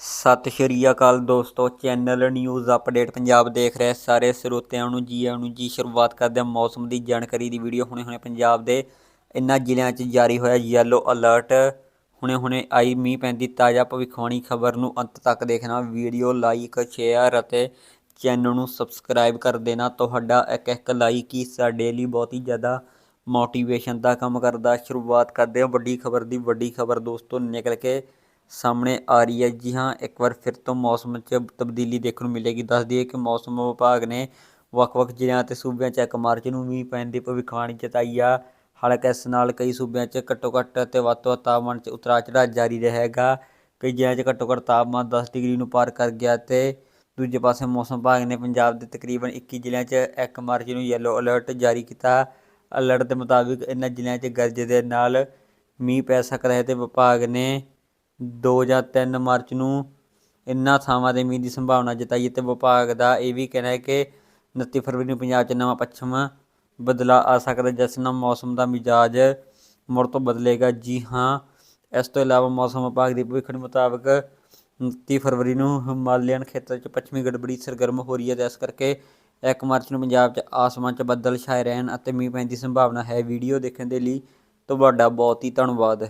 ਸਤਿ ਸ਼੍ਰੀ ਅਕਾਲ ਦੋਸਤੋ, channel news update Punjab ਦੇਖ ਰਹੇ ਸਾਰੇ ਸਰੋਤਿਆਂ ਨੂੰ ਜੀ ਆਇਆਂ ਨੂੰ, ਜੀ ਸ਼ੁਰੂਆਤ ਕਰਦੇ ਹਾਂ ਮੌਸਮ ਦੀ ਜਾਣਕਾਰੀ ਦੀ ਵੀਡੀਓ ਹੁਣੇ ਹੁਣੇ ਪੰਜਾਬ ਦੇ ਇਨ੍ਹਾਂ ਜ਼ਿਲ੍ਹਿਆਂ 'ਚ ਜਾਰੀ ਹੋਇਆ ਯੈਲੋ ਅਲਰਟ ਹੁਣੇ ਹੁਣੇ ਆਈ ਮੀਂਹ ਪੈਂਦੀ ਤਾਜ਼ਾ ਭਵਿੱਖਬਾਣੀ ਖਬਰ ਨੂੰ ਅੰਤ ਤੱਕ ਦੇਖਣਾ, ਵੀਡੀਓ ਲਾਈਕ ਸ਼ੇਅਰ ਅਤੇ ਚੈਨਲ ਨੂੰ ਸਬਸਕ੍ਰਾਈਬ ਕਰ ਦੇਣਾ। ਤੁਹਾਡਾ ਇੱਕ ਇੱਕ ਲਾਈਕ ਹੀ ਸਾਡੇ ਲਈ ਬਹੁਤ ਹੀ ਜ਼ਿਆਦਾ ਮੋਟੀਵੇਸ਼ਨ ਦਾ ਕੰਮ ਕਰਦਾ। ਸ਼ੁਰੂਆਤ ਕਰਦੇ ਹਾਂ ਵੱਡੀ ਖਬਰ ਦੀ। ਵੱਡੀ ਖਬਰ ਦੋਸਤੋ ਨਿਕਲ ਕੇ ਸਾਹਮਣੇ ਆ ਰਹੀ ਹੈ। ਜੀ ਹਾਂ, ਇੱਕ ਵਾਰ ਫਿਰ ਤੋਂ ਮੌਸਮ 'ਚ ਤਬਦੀਲੀ ਦੇਖਣ ਨੂੰ ਮਿਲੇਗੀ। ਦੱਸ ਦਈਏ ਕਿ ਮੌਸਮ ਵਿਭਾਗ ਨੇ ਵੱਖ-ਵੱਖ ਜ਼ਿਲ੍ਹਿਆਂ ਅਤੇ ਸੂਬਿਆਂ 'ਚ ਇੱਕ ਮਾਰਚ ਨੂੰ ਮੀਂਹ ਪੈਣ ਦੀ ਭਵਿੱਖਬਾਣੀ ਜਤਾਈ ਆ। ਹਾਲਾਂਕਿ ਇਸ ਨਾਲ ਕਈ ਸੂਬਿਆਂ 'ਚ ਘੱਟੋ ਘੱਟ ਅਤੇ ਵੱਧ ਤੋਂ ਵੱਧ ਤਾਪਮਾਨ 'ਚ ਉਤਰਾਅ ਚੜ੍ਹਾਅ ਜਾਰੀ ਰਹੇਗਾ। ਕਈ ਜ਼ਿਲ੍ਹਿਆਂ 'ਚ ਘੱਟੋ ਘੱਟ ਤਾਪਮਾਨ 10 ਡਿਗਰੀ ਨੂੰ ਪਾਰ ਕਰ ਗਿਆ ਤੇ ਦੂਜੇ ਪਾਸੇ ਮੌਸਮ ਵਿਭਾਗ ਨੇ ਪੰਜਾਬ ਦੇ ਤਕਰੀਬਨ 21 ਜ਼ਿਲ੍ਹਿਆਂ 'ਚ 1 ਮਾਰਚ ਨੂੰ ਯੈਲੋ ਅਲਰਟ ਜਾਰੀ ਕੀਤਾ। ਅਲਰਟ ਦੇ ਮੁਤਾਬਿਕ ਇਨ੍ਹਾਂ ਜ਼ਿਲ੍ਹਿਆਂ 'ਚ ਗਰਜ ਦੇ ਨਾਲ ਮੀਂਹ ਪੈ ਸਕਦਾ ਹੈ ਤੇ ਵਿਭਾਗ ਨੇ 2 ਜਾਂ 3 ਮਾਰਚ ਨੂੰ ਇਨ੍ਹਾਂ ਥਾਵਾਂ 'ਤੇ ਮੀਂਹ ਦੀ ਸੰਭਾਵਨਾ ਜਤਾਈ ਹੈ ਤੇ ਵਿਭਾਗ ਦਾ ਇਹ ਵੀ ਕਹਿਣਾ ਹੈ ਕਿ 29 ਫਰਵਰੀ ਨੂੰ ਪੰਜਾਬ 'ਚ ਨਵਾਂ ਪੱਛਮ ਬਦਲਾਅ ਆ ਸਕਦਾ ਜਿਸ ਨਾਲ ਮੌਸਮ ਦਾ ਮਿਜਾਜ ਮੁੜ ਤੋਂ ਬਦਲੇਗਾ। ਜੀ ਹਾਂ, ਇਸ ਤੋਂ ਇਲਾਵਾ ਮੌਸਮ ਵਿਭਾਗ ਦੀ ਭਵਿੱਖ ਮੁਤਾਬਕ 29 ਫਰਵਰੀ ਨੂੰ ਹਿਮਾਲਿਅਨ ਖੇਤਰ 'ਚ ਪੱਛਮੀ ਗੜਬੜੀ ਸਰਗਰਮ ਹੋ ਰਹੀ ਹੈ ਤੇ ਇਸ ਕਰਕੇ 1 ਮਾਰਚ ਨੂੰ ਪੰਜਾਬ 'ਚ ਆਸਮਾਨ 'ਚ ਬੱਦਲ ਛਾਏ ਰਹਿਣ ਅਤੇ ਮੀਂਹ ਪੈਣ ਦੀ ਸੰਭਾਵਨਾ ਹੈ। ਵੀਡੀਓ ਦੇਖਣ ਦੇ ਲਈ ਤੁਹਾਡਾ ਬਹੁਤ ਹੀ ਧੰਨਵਾਦ।